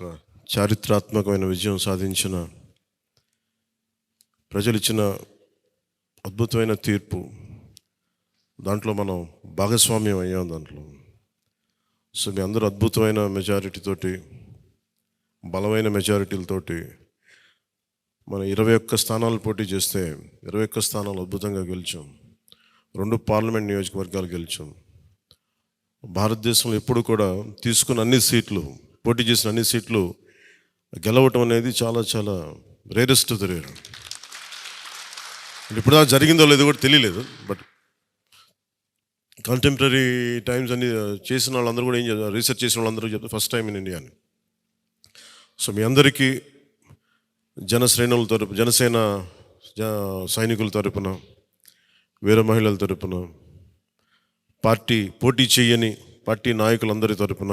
ఒక చారిత్రాత్మకమైన విజయం సాధించిన ప్రజలు ఇచ్చిన అద్భుతమైన తీర్పు. దాంట్లో మనం భాగస్వామ్యం అయ్యాం దాంట్లో. సో మీ అందరూ అద్భుతమైన మెజారిటీతోటి బలమైన మెజారిటీలతోటి మన ఇరవై ఒక్క స్థానాలు పోటీ చేస్తే ఇరవై ఒక్క స్థానాలు అద్భుతంగా గెలిచాం. రెండు పార్లమెంట్ నియోజకవర్గాలు గెలిచాం. భారతదేశంలో ఎప్పుడు కూడా తీసుకున్న అన్ని సీట్లు పోటీ చేసిన అన్ని సీట్లు గెలవటం అనేది చాలా చాలా రేరెస్ట్ దొరికారు ఇప్పుడు దాకా జరిగిందో లేదో కూడా తెలియలేదు బట్ కంటెంపరీ టైమ్స్ అన్ని చేసిన వాళ్ళందరూ కూడా ఏం చేస్తారు రీసెర్చ్ చేసిన వాళ్ళందరూ చెప్తారు ఫస్ట్ టైం ఇన్ ఇండియా అని. సో మీ అందరికీ జనశ్రేణుల తరపు జనసేన జ- సైనికుల తరపున వీర మహిళల తరపున పార్టీ పోటీ చేయని పార్టీ నాయకులందరి తరపున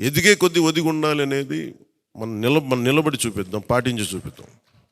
ఎదిగే కొద్దీ ఒదిగి ఉండాలి అనేది మనం నిల మనం నిలబడి చూపిద్దాం పాటించి చూపిద్దాం.